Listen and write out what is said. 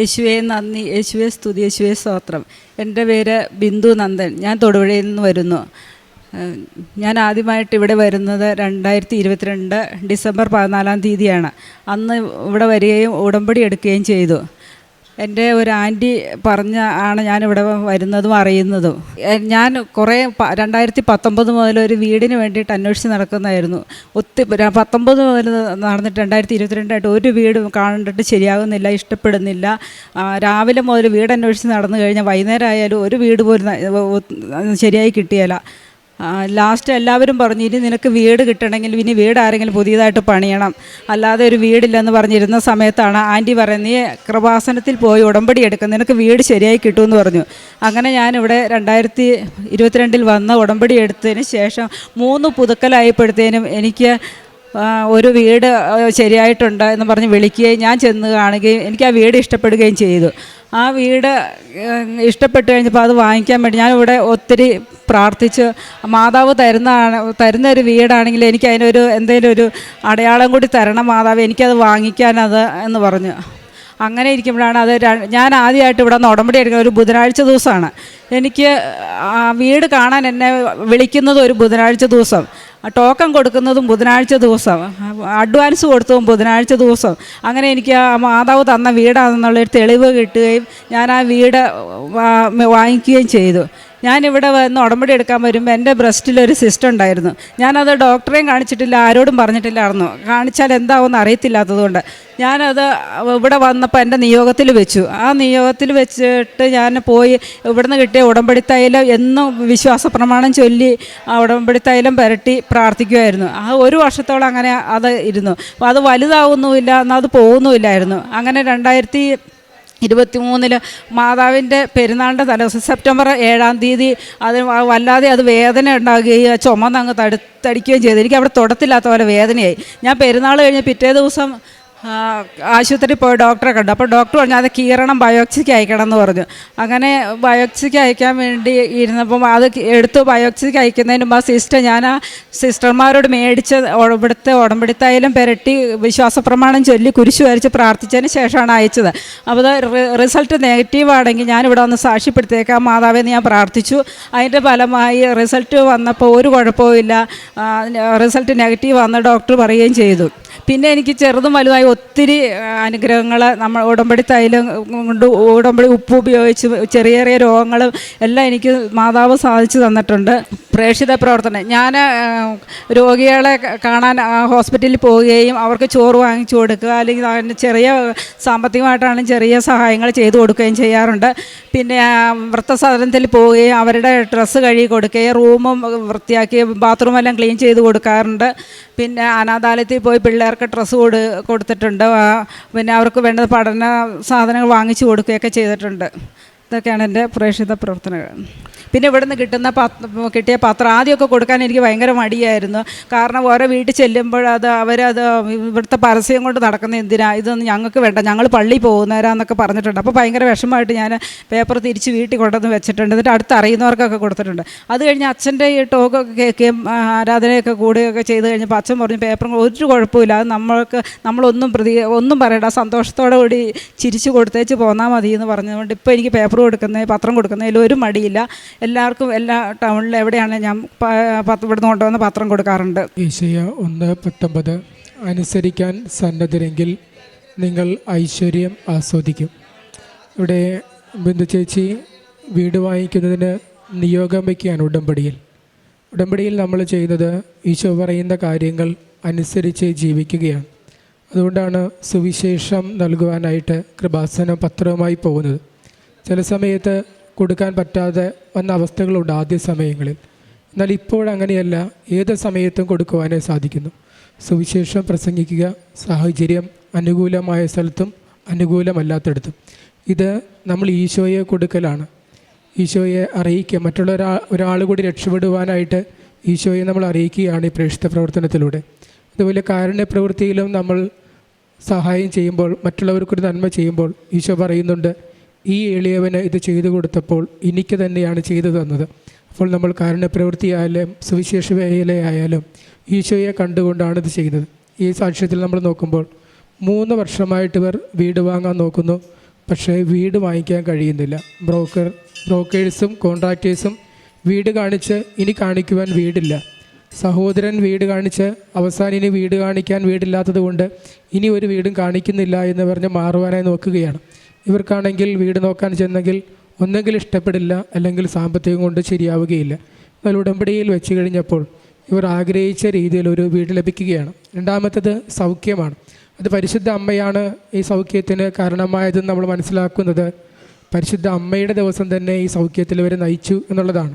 യേശുവെ നന്ദി. യേശുവെ സ്തുതി. യേശുവെ സ്തോത്രം. എന്റെ പേര് ബിന്ദു നന്ദൻ. ഞാൻ തൊടുപുഴയിൽ നിന്ന് വരുന്നു. ഞാൻ ആദ്യമായിട്ട് ഇവിടെ വരുന്നത് രണ്ടായിരത്തി ഇരുപത്തിരണ്ട് ഡിസംബർ പതിനാലാം തീയതിയാണ്. അന്ന് ഇവിടെ വരികയും ഉടമ്പടി എടുക്കുകയും ചെയ്തു. എന്റെ ഒരു ആന്റി പറഞ്ഞ ആണ് ഞാനിവിടെ വരുന്നതും അറിയുന്നതും. ഞാൻ കുറേ രണ്ടായിരത്തി പത്തൊമ്പത് മുതൽ ഒരു വീടിന് വേണ്ടിയിട്ട് അന്വേഷിച്ച് നടക്കുന്നതായിരുന്നു. ഒത്തിരി പത്തൊമ്പത് മുതൽ നടന്നിട്ട് രണ്ടായിരത്തി ഇരുപത്തിരണ്ടായിട്ട് ഒരു വീട് കണ്ടിട്ട് ശരിയാകുന്നില്ല ഇഷ്ടപ്പെടുന്നില്ല. രാവിലെ മുതൽ വീട് അന്വേഷിച്ച് നടന്നു കഴിഞ്ഞാൽ വൈകുന്നേരം ആയാലും ഒരു വീട് പോലും ശരിയായി കിട്ടിയല്ല ലാസ്റ്റ് എല്ലാവരും പറഞ്ഞു ഇനി നിനക്ക് വീട് കിട്ടണമെങ്കിൽ ഇനി വീട് ആരെങ്കിലും പുതിയതായിട്ട് പണിയണം. അല്ലാതെ ഒരു വീടില്ലെന്ന് പറഞ്ഞിരുന്ന സമയത്താണ് ആന്റി പറയുന്നത് നീ കൃപാസനത്തിൽ പോയി ഉടമ്പടി എടുക്കും നിനക്ക് വീട് ശരിയായി കിട്ടുമെന്ന് പറഞ്ഞു. അങ്ങനെ ഞാനിവിടെ രണ്ടായിരത്തി ഇരുപത്തിരണ്ടിൽ വന്ന് ഉടമ്പടി എടുത്തതിന് ശേഷം മൂന്ന് പുതുക്കലായപ്പോഴത്തേനും എനിക്ക് ഒരു വീട് ശരിയായിട്ടുണ്ട് എന്ന് പറഞ്ഞ് വിളിക്കുകയും ഞാൻ ചെന്ന് കാണുകയും എനിക്ക് ആ വീട് ഇഷ്ടപ്പെടുകയും ചെയ്തു. ആ വീട് ഇഷ്ടപ്പെട്ടു കഴിഞ്ഞപ്പോൾ അത് വാങ്ങിക്കാൻ വേണ്ടി ഞാനിവിടെ ഒത്തിരി പ്രാർത്ഥിച്ച് മാതാവ് തരുന്നതാണ് തരുന്ന ഒരു വീടാണെങ്കിൽ എനിക്ക് അതിനൊരു എന്തെങ്കിലും ഒരു അടയാളം കൂടി തരണം മാതാവ് എനിക്കത് വാങ്ങിക്കാനത് എന്ന് പറഞ്ഞു. അങ്ങനെ ഇരിക്കുമ്പോഴാണ് അത് ഞാൻ ആദ്യമായിട്ട് ഇവിടെ നിന്ന് ഉടമ്പടി എടുക്കുന്നത് ഒരു ബുധനാഴ്ച ദിവസമാണ്. എനിക്ക് വീട് കാണാൻ എന്നെ വിളിക്കുന്നത് ഒരു ബുധനാഴ്ച ദിവസം ടോക്കൺ കൊടുക്കുന്നതും ബുധനാഴ്ച ദിവസം അഡ്വാൻസ് കൊടുത്തതും ബുധനാഴ്ച ദിവസം. അങ്ങനെ എനിക്ക് ആ മാതാവ് തന്ന വീടാണെന്നുള്ളൊരു തെളിവ് കിട്ടുകയും ഞാൻ ആ വീട് വാങ്ങിക്കുകയും ചെയ്തു. ഞാനിവിടെ വന്ന് ഉടമ്പടി എടുക്കാൻ വരുമ്പോൾ എന്റെ ബ്രസ്റ്റിലൊരു സിസ്റ്റം ഉണ്ടായിരുന്നു. ഞാനത് ഡോക്ടറെയും കാണിച്ചിട്ടില്ല ആരോടും പറഞ്ഞിട്ടില്ലായിരുന്നു. കാണിച്ചാൽ എന്താവുമെന്ന് അറിയത്തില്ലാത്തതുകൊണ്ട് ഞാനത് ഇവിടെ വന്നപ്പോൾ എന്റെ നിയോഗത്തിൽ വെച്ചു. ആ നിയോഗത്തിൽ വെച്ചിട്ട് ഞാൻ പോയി ഇവിടുന്ന് കിട്ടിയ ഉടമ്പടി തൈലം എന്നും വിശ്വാസ പ്രമാണം ചൊല്ലി ആ ഉടമ്പടി തൈലം പുരട്ടി പ്രാർത്ഥിക്കുമായിരുന്നു ആ ഒരു വർഷത്തോളം അങ്ങനെ അത് ഇരുന്നു. അത് വലുതാവുന്നുമില്ല എന്നാൽ അത് പോകുന്നുമില്ലായിരുന്നു. അങ്ങനെ രണ്ടായിരത്തി ഇരുപത്തി മൂന്നിൽ മാതാവിന്റെ പെരുന്നാളിന്റെ തലേദിവസം സെപ്റ്റംബർ ഏഴാം തീയതി അത് വല്ലാതെ അത് വേദന ഉണ്ടാകുകയും ആ ചുമന്നങ്ങ് തടുത്തടിക്കുകയും ചെയ്തു. എനിക്ക് അവിടെ തൊടത്തില്ലാത്ത പോലെ വേദനയായി. ഞാൻ പെരുന്നാൾ കഴിഞ്ഞ് പിറ്റേ ദിവസം ആശുപത്രിയിൽ പോയി ഡോക്ടറെ കണ്ടു. അപ്പോൾ ഡോക്ടർ പറഞ്ഞു അത് കീറണം ബയോപ്സിക്ക് അയക്കണം എന്ന് പറഞ്ഞു. അങ്ങനെ ബയോപ്സിക്ക് അയക്കാൻ വേണ്ടി ഇരുന്നപ്പം അത് എടുത്ത് ബയോപ്സിക്ക് അയക്കുന്നതിന് മുമ്പ് ആ സിസ്റ്റർ ഞാൻ ആ സിസ്റ്റർമാരോട് മേടിച്ച് ഉടമ്പിടുത്തെ ഉടമ്പടിത്തായാലും പെരട്ടി വിശ്വാസ പ്രമാണം ചൊല്ലി കുരിശു വരച്ച് പ്രാർത്ഥിച്ചതിന് ശേഷമാണ് അയച്ചത്. അപ്പോൾ അത് റിസൾട്ട് നെഗറ്റീവ് ആണെങ്കിൽ ഞാനിവിടെ വന്ന് സാക്ഷ്യപ്പെടുത്തിയേക്കാം. മാതാവെന്ന് ഞാൻ പ്രാർത്ഥിച്ചു. അതിന്റെ ഫലമായി റിസൾട്ട് വന്നപ്പോൾ ഒരു കുഴപ്പവും ഇല്ല. റിസൾട്ട് നെഗറ്റീവ് വന്ന് ഡോക്ടർ പറയുകയും ചെയ്തു. പിന്നെ എനിക്ക് ചെറുതും വലുതായി ഒത്തിരി അനുഗ്രഹങ്ങൾ നമ്മൾ ഉടമ്പടി തൈലം കൊണ്ട് ഉടമ്പടി ഉപ്പ് ഉപയോഗിച്ച് ചെറിയ ചെറിയ രോഗങ്ങളും എല്ലാം എനിക്ക് മാതാവ് സാധിച്ചു തന്നിട്ടുണ്ട്. പ്രേക്ഷിത പ്രവർത്തനം. ഞാൻ രോഗികളെ കാണാൻ ഹോസ്പിറ്റലിൽ പോവുകയും അവർക്ക് ചോറ് വാങ്ങിച്ചു കൊടുക്കുക അല്ലെങ്കിൽ അതിന് ചെറിയ സാമ്പത്തികമായിട്ടാണ് ചെറിയ സഹായങ്ങൾ ചെയ്തു കൊടുക്കുകയും ചെയ്യാറുണ്ട്. പിന്നെ വൃത്തസാധനത്തിൽ പോവുകയും അവരുടെ ഡ്രസ്സ് കഴുകി കൊടുക്കുകയും റൂമും വൃത്തിയാക്കി ബാത്റൂമെല്ലാം ക്ലീൻ ചെയ്ത് കൊടുക്കാറുണ്ട്. പിന്നെ അനാഥാലയത്തിൽ പോയി പിള്ളേർക്ക് ഡ്രസ്സ് കൊടു കൊടുത്തിട്ടുണ്ട്. പിന്നെ അവർക്ക് വേണ്ട പഠന സാധനങ്ങൾ വാങ്ങിച്ചു കൊടുക്കുകയൊക്കെ ചെയ്തിട്ടുണ്ട്. ഇതൊക്കെയാണ് എന്റെ പ്രേക്ഷിത പ്രവർത്തനങ്ങൾ. പിന്നെ ഇവിടുന്ന് കിട്ടുന്ന പത്ര കിട്ടിയ പാത്രം ആദ്യമൊക്കെ കൊടുക്കാൻ എനിക്ക് ഭയങ്കര മടിയായിരുന്നു. കാരണം ഓരോ വീട്ടിൽ ചെല്ലുമ്പോൾ അത് അവരത് ഇവിടുത്തെ പരസ്യം കൊണ്ട് നടക്കുന്ന എന്തിനാ? ഇതൊന്നും ഞങ്ങൾക്ക് വേണ്ട. ഞങ്ങൾ പള്ളി പോകുന്നവരാന്നൊക്കെ പറഞ്ഞിട്ടുണ്ട്. അപ്പോൾ ഭയങ്കര വിഷമമായിട്ട് ഞാൻ പേപ്പർ തിരിച്ച് വീട്ടിൽ കൊണ്ടുവന്ന് വെച്ചിട്ടുണ്ട്. എന്നിട്ട് അടുത്ത് അറിയുന്നവർക്കൊക്കെ കൊടുത്തിട്ടുണ്ട്. അത് കഴിഞ്ഞ് അച്ഛന്റെ ഈ ടോക്കൊക്കെ കേൾക്കുകയും ആരാധനയൊക്കെ കൂടുകയൊക്കെ ചെയ്ത് കഴിഞ്ഞപ്പോൾ അച്ഛൻ പറഞ്ഞു പേപ്പർ ഒരു കുഴപ്പമില്ല. അത് നമ്മൾക്ക് നമ്മളൊന്നും പ്രതി ഒന്നും പറയണ്ട. സന്തോഷത്തോടെ കൂടി ചിരിച്ചു കൊടുത്തേച്ച് പോന്നാൽ മതി എന്ന് പറഞ്ഞതുകൊണ്ട് ഇപ്പോൾ എനിക്ക് പേപ്പർ കൊടുക്കുന്ന പത്രം കൊടുക്കുന്നതിൽ ഒരു മടിയില്ല. എല്ലാവർക്കും എല്ലാ ടൗണിൽ എവിടെയാണെങ്കിലും ഞാൻ ഇവിടുന്ന് കൊണ്ടുവന്ന് പത്രം കൊടുക്കാറുണ്ട്. ഈശയ ഒന്ന് പത്തൊമ്പത് അനുസരിക്കാൻ സന്നദ്ധരെങ്കിൽ നിങ്ങൾ ഐശ്വര്യം ആസ്വദിക്കും. ഇവിടെ ബിന്ദു ചേച്ചി വീട് വാങ്ങിക്കുന്നതിന് നിയോഗം വയ്ക്കുകയാണ് ഉടമ്പടിയിൽ. ഉടമ്പടിയിൽ നമ്മൾ ചെയ്യുന്നത് ഈശോ പറയുന്ന കാര്യങ്ങൾ അനുസരിച്ച് ജീവിക്കുകയാണ്. അതുകൊണ്ടാണ് സുവിശേഷം നൽകുവാനായിട്ട് കൃപാസനം പത്രവുമായി പോകുന്നത്. ചില സമയത്ത് കൊടുക്കാൻ പറ്റാതെ വന്ന അവസ്ഥകളുണ്ട് ആദ്യ സമയങ്ങളിൽ. എന്നാൽ ഇപ്പോഴങ്ങനെയല്ല ഏത് സമയത്തും കൊടുക്കുവാനേ സാധിക്കുന്നു. സുവിശേഷം പ്രസംഗിക്കുക സാഹചര്യം അനുകൂലമായ സ്ഥലത്തും അനുകൂലമല്ലാത്തടത്തും. ഇത് നമ്മൾ ഈശോയെ കൊടുക്കലാണ്. ഈശോയെ അറിയിക്കുക. മറ്റുള്ള ഒരാ ഒരാൾ കൂടി രക്ഷപ്പെടുവാനായിട്ട് ഈശോയെ നമ്മൾ അറിയിക്കുകയാണ് ഈ പ്രേക്ഷിത പ്രവർത്തനത്തിലൂടെ. അതുപോലെ കാരുണ്യ പ്രവൃത്തിയിലും നമ്മൾ സഹായം ചെയ്യുമ്പോൾ മറ്റുള്ളവർക്കൊരു നന്മ ചെയ്യുമ്പോൾ ഈശോ പറയുന്നുണ്ട് ഈ എളിയവന് ഇത് ചെയ്തു കൊടുത്തപ്പോൾ എനിക്ക് തന്നെയാണ് ചെയ്തു തന്നത്. അപ്പോൾ നമ്മൾ കാരുണ്യപ്രവൃത്തിയായാലും സുവിശേഷ വേലയായാലും ഈശോയെ കണ്ടുകൊണ്ടാണ് ഇത് ചെയ്യുന്നത്. ഈ സാക്ഷ്യത്തിൽ നമ്മൾ നോക്കുമ്പോൾ മൂന്ന് വർഷമായിട്ട് ഇവർ വീട് വാങ്ങാൻ നോക്കുന്നു. പക്ഷേ വീട് വാങ്ങിക്കാൻ കഴിയുന്നില്ല. ബ്രോക്കർ ബ്രോക്കേഴ്സും കോൺട്രാക്റ്റേഴ്സും വീട് കാണിച്ച് ഇനി കാണിക്കുവാൻ വീടില്ല. സഹോദരൻ വീട് കാണിച്ച് അവസാനം ഇനി വീട് കാണിക്കാൻ വീടില്ലാത്തത് കൊണ്ട് ഇനി ഒരു വീടും കാണിക്കുന്നില്ല എന്ന് പറഞ്ഞ് മാറുവാനായി നോക്കുകയാണ്. ഇവർക്കാണെങ്കിൽ വീട് നോക്കാൻ ചെന്നെങ്കിൽ ഒന്നെങ്കിൽ ഇഷ്ടപ്പെടില്ല അല്ലെങ്കിൽ സാമ്പത്തികം കൊണ്ട് ശരിയാവുകയില്ല. എന്നാൽ ഉടമ്പടിയിൽ വെച്ച് കഴിഞ്ഞപ്പോൾ ഇവർ ആഗ്രഹിച്ച രീതിയിൽ ഒരു വീട് ലഭിക്കുകയാണ്. രണ്ടാമത്തത് സൗഖ്യമാണ്. അത് പരിശുദ്ധ അമ്മയാണ് ഈ സൗഖ്യത്തിന് കാരണമായതെന്ന് നമ്മൾ മനസ്സിലാക്കുന്നത്. പരിശുദ്ധ അമ്മയുടെ ദിവസം തന്നെ ഈ സൗഖ്യത്തിൽ ഇവരെ നയിച്ചു എന്നുള്ളതാണ്.